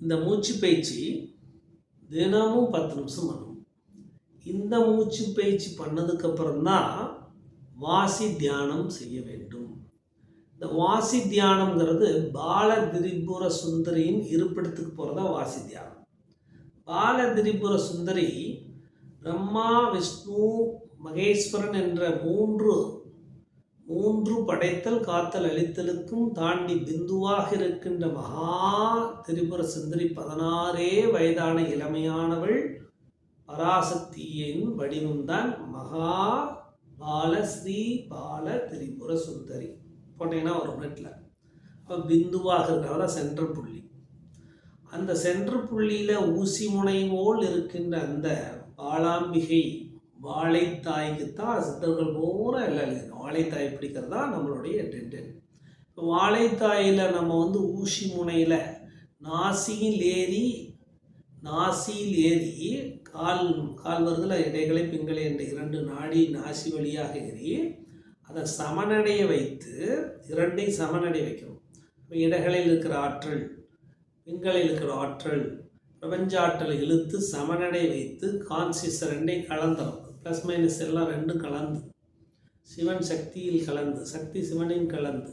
இந்த மூச்சு பயிற்சி தினமும் பத்து நிமிஷம் பண்ணணும் இந்த மூச்சு பயிற்சி பண்ணதுக்கப்புறம் தான் வாசி தியானம் செய்ய வேண்டும். இந்த வாசி தியானம்ங்கிறது பால திரிபுர சுந்தரியின் இருப்பிடத்துக்கு போகிறதா வாசி தியானம். பால திரிபுர சுந்தரி பிரம்மா விஷ்ணு மகேஸ்வரன் என்ற மூன்று மூன்று படைத்தல் காத்தல் அளித்தலுக்கும் தாண்டி பிந்துவாக இருக்கின்ற மகா திரிபுர சுந்தரி பதினாறே வயதான இளமையானவள் பராசக்தியின் வடிவம்தான் மகா பால ஸ்ரீ பால திரிபுர சுந்தரி. போட்டீங்கன்னா ஒரு மினிட்ல அப்போ பிந்துவாக இருக்கிறவர சென்ட்ரல் புள்ளி. அந்த சென்ட்ரல் புள்ளியில் ஊசி முனை போல் இருக்கின்ற அந்த பாலாம்பிகை வாழைத்தாய்க்கு தான் சித்தர்கள் பூரா எல்லாம் எழுதிடும் வாழைத்தாய் பிடிக்கிறது தான் நம்மளுடைய டென்டென் இப்போ வாழைத்தாயில் நம்ம வந்து ஊசி முனையில் நாசியில் ஏறி நாசியில் ஏறி கால் கால் வருதுல இடைகளை பிங்களை என்ற இரண்டு நாடி நாசி வழியாக ஏறி அதை சமனடைய வைத்து இரண்டையும் சமனடைய வைக்கணும். இப்போ இடைகளில் இருக்கிற ஆற்றல் பிங்களில் இருக்கிற ஆற்றல் பிரபஞ்ச ஆற்றலை இழுத்து சமநடை வைத்து கான்சியஸ் ரெண்டையும் கலந்துடும் ப்ளஸ் மைனஸ் எல்லாம் ரெண்டும் கலந்து. சிவன் சக்தியில் கலந்து சக்தி சிவனின் கலந்து.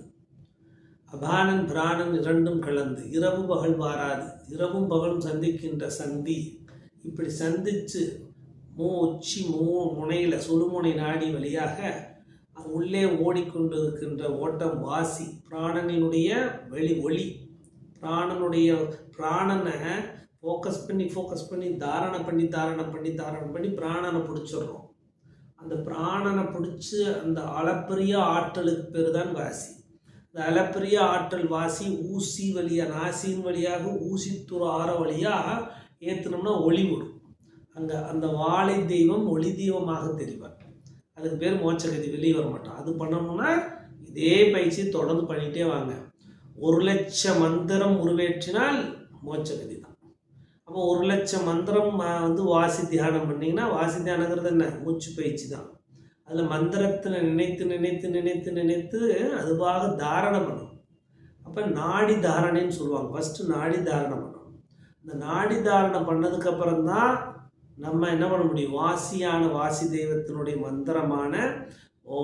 அபானன் பிராணன் இரண்டும் கலந்து. இரவு பகல் வாராது இரவும் பகலும் சந்திக்கின்ற சந்தி. இப்படி சந்தித்து மூ உச்சி மூ முனையில் சுடுமுனை நாடி வழியாக உள்ளே ஓடிக்கொண்டு இருக்கின்ற ஓட்டம் வாசி பிராணனினுடைய வெளி ஒளி. பிராணனுடைய பிராணனை ஃபோக்கஸ் பண்ணி ஃபோக்கஸ் பண்ணி தாரணை பண்ணி தாரணை பண்ணி தாரணை பண்ணி பிராணனை பிடிச்சிடுறோம். அந்த பிராணனை பிடிச்சி அந்த அளப்பரிய ஆற்றலுக்கு பேர் தான் வாசி. இந்த அளப்பரிய ஆற்றல் வாசி ஊசி வழியாக நாசின் வழியாக ஊசி துறார வழியாக ஏற்றினோம்னா ஒளி விடும். அங்கே அந்த வாழை தெய்வம் ஒளி தெய்வமாக தெரிவார். அதுக்கு பேர் மோட்சகதி வெளியே வர மாட்டோம். அது பண்ணணும்னா இதே பயிற்சி தொடர்ந்து பண்ணிகிட்டே வாங்க. ஒரு லட்சம் மந்திரம் உருவேற்றினால் மோட்சகதி தான். அப்போ ஒரு லட்சம் மந்திரம் வந்து வாசி தியானம் பண்ணிங்கன்னா வாசி தியானங்கிறது என்ன? மூச்சு பயிற்சி தான். அதில் மந்திரத்தில் நினைத்து நினைத்து நினைத்து நினைத்து அதுவாக தாரணம் பண்ணும். அப்போ நாடி தாரணைன்னு சொல்லுவாங்க. ஃபஸ்ட்டு நாடி தாரணம் பண்ணும். இந்த நாடி தாரணம் பண்ணதுக்கப்புறம் தான் நம்ம என்ன பண்ண முடியும்? வாசியான வாசி தெய்வத்தினுடைய மந்திரமான ஓ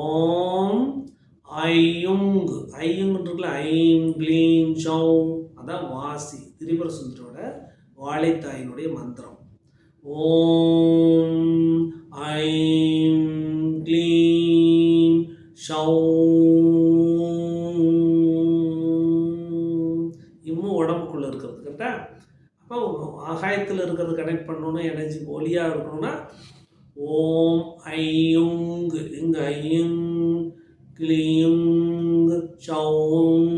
காளித்தாயினுடைய மந்திரம். ஓம் ஐம் க்ளீம் இன்னும் இம்மும் உடம்புக்குள்ளே இருக்கிறது கரெக்டா? அப்போ ஆகாயத்தில் இருக்கிறது கனெக்ட் பண்ணணும்னா எனர்ஜி ஒலியாக இருக்கணும்னா ஓம் ஐயுங் இங்கு ஐயுங் கிளியுங் சவுங்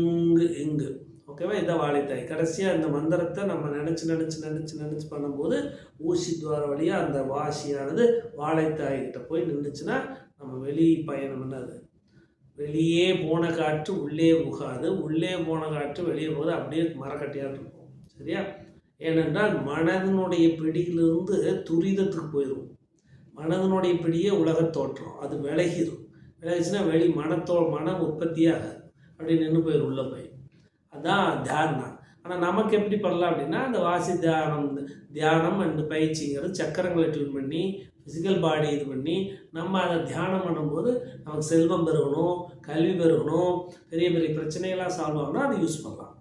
இங்கு ஓகேவா இதை வாழைத்தாய் கடைசியாக இந்த மந்திரத்தை நம்ம நினச்சி நினச்சி நினச்சி நினச்சி பண்ணும்போது ஊசி துவார வழியாக அந்த வாசியானது வாழைத்தாய்கிட்ட போய் நின்றுச்சுன்னா நம்ம வெளி பயணம் என்னது? வெளியே போன காற்று உள்ளே புகாது. உள்ளே போன காற்று வெளியே போகாது. அப்படியே மரக்கட்டையாக இருக்கும். சரியா? ஏனென்றால் மனதினுடைய பிடியிலிருந்து துரிதத்துக்கு போயிடும் மனதினுடைய பிடியே உலகத் தோற்றம். அது விலகிடும் விலகிச்சுன்னா வெளி மனத்தோ மனம் உற்பத்தியாகாது. அப்படி நின்று போயிடும் உள்ள போய். அதான் தியானம். ஆனால் நமக்கு எப்படி பண்ணலாம் அப்படின்னா அந்த வாசி தியானம் தியானம் அண்ட் பயிற்சிங்கிறது சக்கரங்களை டியூன் பண்ணி ஃபிசிக்கல் பாடி இது பண்ணி நம்ம அதை தியானம் பண்ணும்போது நமக்கு செல்வம் பெருகணும் கல்வி பெருகணும் பெரிய பெரிய பிரச்சனைகள்லாம் சால்வ் ஆகணும் அதை யூஸ் பண்ணலாம்.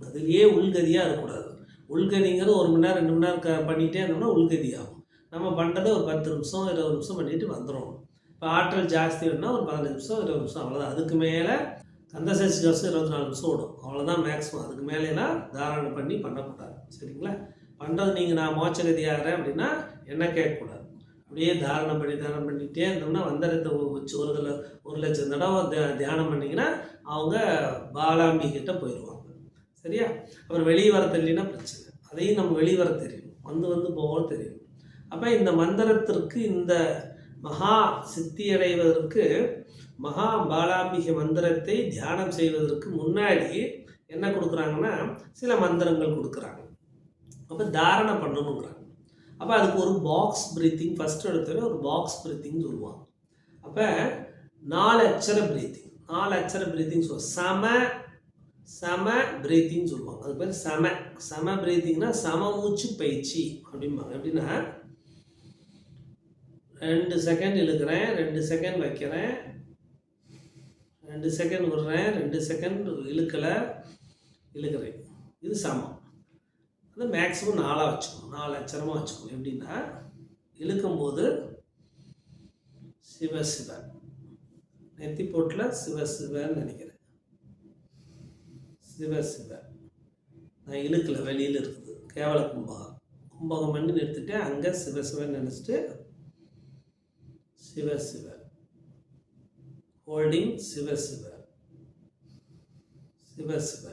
அதுலேயே உள்கதியாக இருக்கக்கூடாது. உள்கதிங்கிறது ஒரு மணி நேரம் ரெண்டு மணி நேரம் க பண்ணிகிட்டே இருந்தோம்னா உள்கதி ஆகும் நம்ம பண்ணுறதை ஒரு பத்து நிமிஷம் இருபது நிமிஷம் பண்ணிட்டு வந்துடும் இப்போ ஆற்றல் ஜாஸ்தி வேணுன்னா ஒரு பதினஞ்சு நிமிஷம் இருபது நிமிஷம் அவ்வளோதான் அதுக்கு மேலே கந்தசஷ்டி கவசம் இருபத்தி நாலு நிமிஷம் ஓடும். அவ்வளோதான் மேக்ஸிமம் அதுக்கு மேலேலாம் தாராளம் பண்ணி பண்ணக்கூடாது. சரிங்களா? பண்ணுறது நீங்கள் நான் மோட்சகதி ஆகிறேன் அப்படின்னா என்ன கேட்கக்கூடாது. அப்படியே தாரணம் பண்ணி தாரணம் பண்ணிகிட்டே இருந்தோம்னா வந்தரத்தை வச்சு ஒரு தடவை ஒரு லட்சம் தடவை தியா- தியானம் பண்ணிங்கன்னா அவங்க பாலாம்பி கிட்ட போயிடுவாங்க சரியா? அப்புறம் வெளியே வர தெரியலனா பிரச்சனை. அதையும் நம்ம வெளியே வர தெரியும். வந்து வந்து போக தெரியும். அப்போ இந்த மந்திரத்திற்கு இந்த மகா சித்தி அடைவதற்கு மகா பாலாம்பிகை மந்திரத்தை தியானம் செய்வதற்கு முன்னாடி என்ன கொடுக்குறாங்கன்னா சில மந்திரங்கள் கொடுக்குறாங்க. அப்போ தாரணம் பண்ணணுங்கிறாங்க. அப்போ அதுக்கு ஒரு பாக்ஸ் பிரீத்திங் ஃபஸ்ட் எடுத்தோடனே ஒரு பாக்ஸ் பிரீத்திங் சொல்லுவாங்க. அப்போ நாலு அச்சர பிரீத்திங் நாலு அச்சர பிரீத்திங் சொல்லுவோம் சம சம பிரீத்திங் சொல்லுவாங்க. அது பேர் சம. சம பிரீத்திங்னா சம மூச்சு பயிற்சி அப்படிம்பாங்க. எப்படின்னா ரெண்டு செகண்ட் இழுக்கிறேன் ரெண்டு செகண்ட் வைக்கிறேன் ரெண்டு செகண்ட் விடுறேன். ரெண்டு செகண்ட் இழுக்கலை. இழுக்கிறேன். இது சமம். அது மேக்ஸிமம் நாலாக வச்சுக்கணும். நாலு அச்சரமாக வச்சுக்கணும். எப்படின்னா இழுக்கும்போது சிவ சிவ. நெத்தி போட்டில் சிவ சிவன்னு நினைக்கிறேன். சிவ சிவ. நான் இழுக்கல. வெளியில் இருக்குது. கேவல கும்பகம். கும்பகம் பண்ணி நிறுத்திட்டு அங்கே சிவ சிவன்னு நினச்சிட்டு சிவ சிவ. ஹோல்டிங் சிவ சிவ. சிவ சிவ.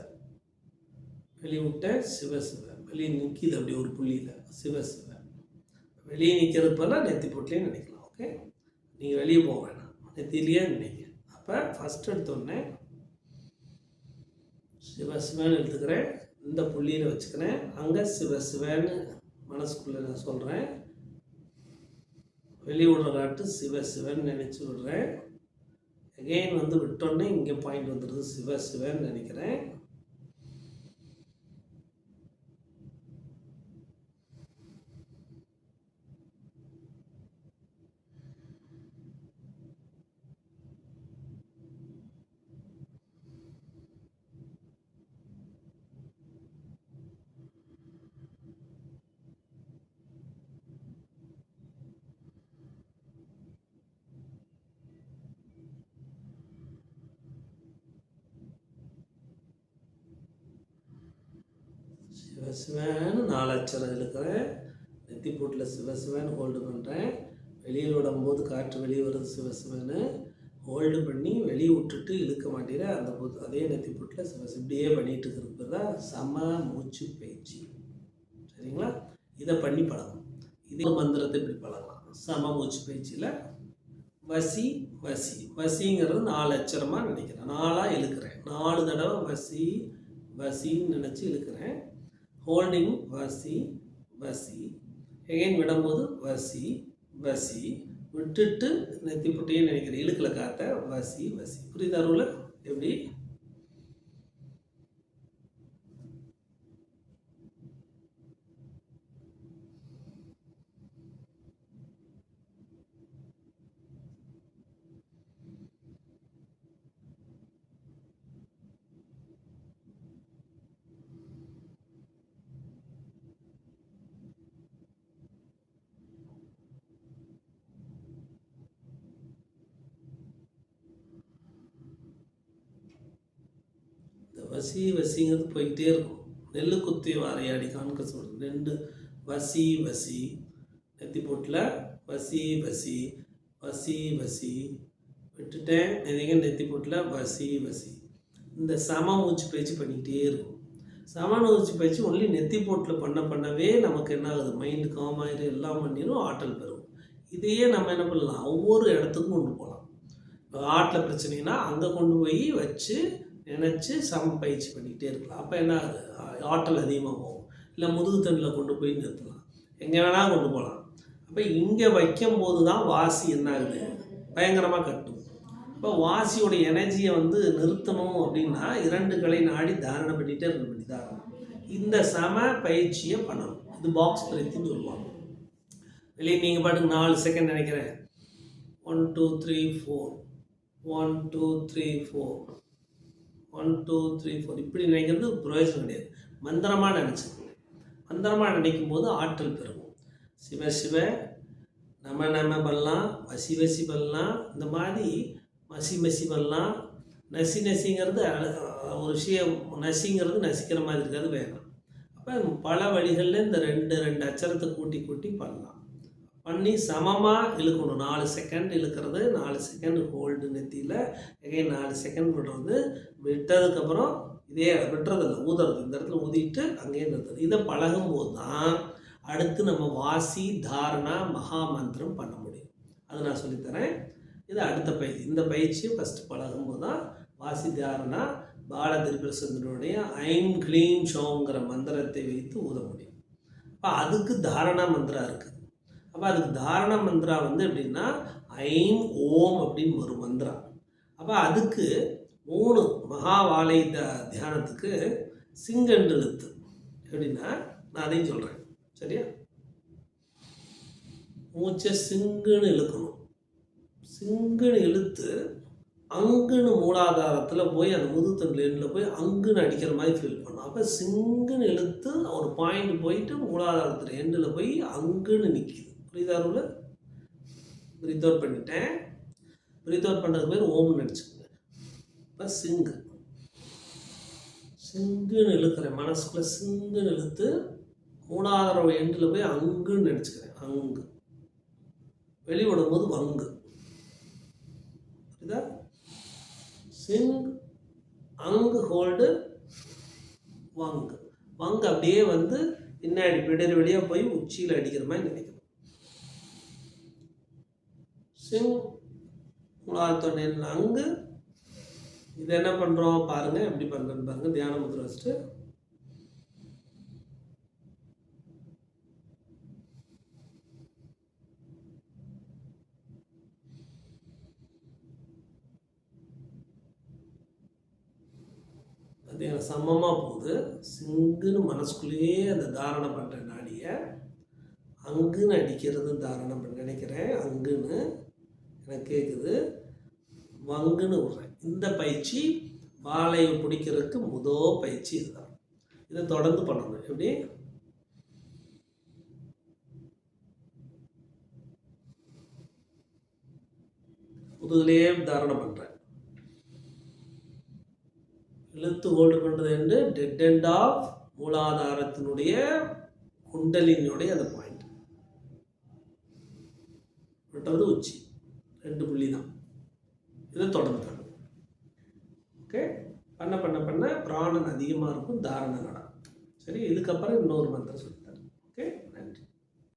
வெளியே சிவ சிவ. வெளியே நிற்கிது அப்படி ஒரு புள்ளியில். சிவ சிவ. வெளியே நிற்கிறப்பெல்லாம் நெத்தி போட்டிலே நினைக்கலாம் ஓகே நீங்கள் வெளியே போக வேணாம். நெத்திலேயே நினைங்க. அப்போ ஃபஸ்ட் எடுத்தோடனே சிவ சிவன்னு எடுத்துக்கிறேன். இந்த புள்ளியில் வச்சுக்கிறேன். அங்கே சிவ சிவன்னு மனசுக்குள்ளே நான் சொல்கிறேன் வெளியே விடுற காட்டு சிவ சிவன்னு நினச்சி விடுறேன். அகெயின் வந்து விட்டோன்னே இங்கே பாயிண்ட் வந்துடுது சிவ சிவன்னு நினைக்கிறேன். சிவசிவன்னு நாலு அச்சரம் இழுக்கிறேன். நெத்தி போட்டில் சிவசிவன் ஹோல்டு பண்ணுறேன் வெளியில் விடும்போது காற்று வெளியே வருது சிவசிவன்னு ஹோல்டு பண்ணி வெளியே விட்டுட்டு இழுக்க மாட்டேறேன் அந்த போது அதே நெத்தி போட்டில் சிவசி இப்படியே பண்ணிகிட்டு இருக்கிறது தான் சம மூச்சு பயிற்சி. சரிங்களா? இதை பண்ணி பழகும் இதே மந்திரத்தை இப்படி பழகலாம். சம மூச்சு பயிற்சியில் வசி வசி. வசிங்கிறது நாலு அச்சரமாக நினைக்கிறேன். நாலாக இழுக்கிறேன். நாலு தடவை வசி வசின்னு நினச்சி இழுக்கிறேன். ஹோல்டிங் வசி வசி. எகைன் விடும்போது வசி வசி. விட்டுட்டு நெத்தி புட்டியே நினைக்கிறேன். இழுக்கில் காத்த வசி வசி. புரியுதா அருள் எப்படி இந்த வசி வசிங்கிறது போய்கிட்டே இருக்கும். நெல் குத்தி வாரையாடி காண்க சொல்கிறது ரெண்டு வசி வசி. நெத்தி போட்டில் வசி வசி வசி வசி. விட்டுட்டேன். நிறைய நெத்தி போட்டில் வசி வசி. இந்த சம மூச்சு பயிற்சி பண்ணிக்கிட்டே இருக்கும். சம மூச்சு பயிற்சி ஒன்லி நெத்தி போட்டில் பண்ண பண்ணவே நமக்கு என்ன ஆகுது? மைண்டு காமாயிரு எல்லாம் பண்ணிடும் ஆற்றல் பெறும். இதையே நம்ம என்ன பண்ணலாம்? ஒவ்வொரு இடத்துக்கும் கொண்டு போகலாம். இப்போ ஆட்டில் பிரச்சனைனா அங்கே கொண்டு போய் வச்சு நினச்சி சம பயிற்சி பண்ணிக்கிட்டே இருக்கலாம். அப்போ என்ன ஆகுது? ஆற்றல் அதிகமாக போகும் இல்லை முதுகு தண்டில் கொண்டு போய் நிறுத்தலாம். எங்கே வேணால் கொண்டு போகலாம் அப்போ இங்கே வைக்கும் போது தான் வாசி என்ன ஆகுது? பயங்கரமாக கட்டும். இப்போ வாசியோட எனர்ஜியை வந்து நிறுத்தணும் அப்படின்னா இரண்டு கலை நாடி தாரணம் பண்ணிகிட்டே இருக்க வேண்டி தாரணம் இந்த சம பயிற்சியை பண்ணணும். இது பாக்ஸ் பிரீத்தின்னு சொல்லுவாங்க. வெளியே நீங்கள் பாட்டுக்கு நாலு செகண்ட் நினைக்கிறேன். One two three four one two three four one two three four இப்படி நினைக்கிறது பிரயோஜனம் கிடையாது. மந்திரமாக நினச்சிக்கோங்க. மந்திரமாக நினைக்கும் போது ஆற்றல் பெருகும். சிவ சிவ நம நம பண்ணலாம் வசி வசி பண்ணலாம் இந்த மாதிரி மசி மசி பண்ணலாம் நசி நசிங்கிறது ஒரு விஷயம் நசிங்கிறது நசிக்கிற மாதிரி இருக்கிறது வேணாம் அப்போ பல வழிகளில் இந்த ரெண்டு ரெண்டு அச்சரத்தை கூட்டி கூட்டி பண்ணலாம். பண்ணி சமமாக இழுக்கணும். நாலு செகண்ட் இழுக்கிறது நாலு செகண்ட் ஹோல்டு நெத்தியில். எகைன் நாலு செகண்ட் விடுறது விட்டதுக்கப்புறம் இதே விட்டுறதில்ல ஊதுறது. இந்த இடத்துல ஊதிட்டு அங்கேயே நிறுத்துறது. இதை பழகும்போது தான் அடுத்து நம்ம வாசி தாரணா மகா மந்திரம் பண்ண முடியும். அது நான் சொல்லித்தரேன். இது அடுத்த பயிற்சி. இந்த பயிற்சியை ஃபஸ்ட்டு பழகும்போது தான் வாசி தாரணா பாலதிரிபுரசுந்தருடைய ஐம் க்ளீம் ஷோங்கிற மந்திரத்தை வைத்து ஊத முடியும். அப்போ அதுக்கு தாரணா மந்திரம் இருக்குது அப்போ அதுக்கு தாரண மந்திரா வந்து எப்படின்னா ஐம் ஓம் அப்படின்னு ஒரு மந்திரம் அப்போ அதுக்கு மூணு மகாவாலய த தியானத்துக்கு சிங்கண்டு எழுத்து. எப்படின்னா நான் அதையும் சொல்கிறேன் சரியா? மூச்சை சிங்குன்னு இழுக்கணும். சிங்குன்னு இழுத்து அங்குன்னு மூலாதாரத்தில் போய் அந்த முதுத்தண்டில் எண்ணில் போய் அங்குன்னு அடிக்கிற மாதிரி ஃபீல் பண்ணும். அப்போ சிங்குன்னு இழுத்து ஒரு பாயிண்ட் போயிட்டு மூலாதாரத்தில் எண்டில் போய் அங்குன்னு நிற்கிது புரியுதா ரூல? பிரீத் அவுட் பண்ணிட்டேன். பிரீத் அவுட் பண்ணுறதுக்கு பேர் ஓம்னு நினச்சிக்கோங்க இப்போ சிங்கு. சிங்குன்னு இழுக்கிறேன். மனசுக்குள்ளே சிங்குன்னு இழுத்து மூலாதார எண்டில் போய் அங்குன்னு நினச்சிக்கிறேன் அங்கு. வெளிவிடும் போது வங்கு. புரியுதா? சிங் அங்கு ஹோல்டு வங்கு. வங்கு அப்படியே வந்து பின்னாடி பிடர் வழியாக போய் உச்சியில் அடிக்கிற மாதிரி நினைக்கிறேன் சிங் மூலாத்தொன்னையில் அங்கு. இது என்ன பண்ணுறோம் பாருங்கள் எப்படி பண்ணுறேன்னு பாருங்கள் தியானம் முத்திரை வச்சுட்டு. அது எனக்கு சமமாக போகுது. சிங்குன்னு மனசுக்குள்ளேயே அந்த தாரணை பண்ணுற நாடியை அங்குன்னு அடிக்கிறது தாரணம் நினைக்கிறேன். அங்குன்னு எனக்கு கேட்குது வங்குன்னு விடுறேன் இந்த பயிற்சி வாழையை பிடிக்கிறதுக்கு முதோ பயிற்சி இதுதான். இதை தொடர்ந்து பண்ணணும். எப்படி? முதுகுலேயே தாரணம் பண்ணுறேன் இழுத்து ஹோல்டு பண்ணுறது என்று டெட் எண்ட் ஆஃப் மூலாதாரத்தினுடைய குண்டலினுடைய அந்த பாயிண்ட் விட்டது உச்சி. ரெண்டு புள்ளி தான் இதை தொடர்ந்து ஓகே பண்ண பண்ண பண்ண பிராணன் அதிகமாக இருக்கும் தாரணை நடக்கும் சரி இதுக்கப்புறம் இன்னொரு மந்திரம் சொல்லி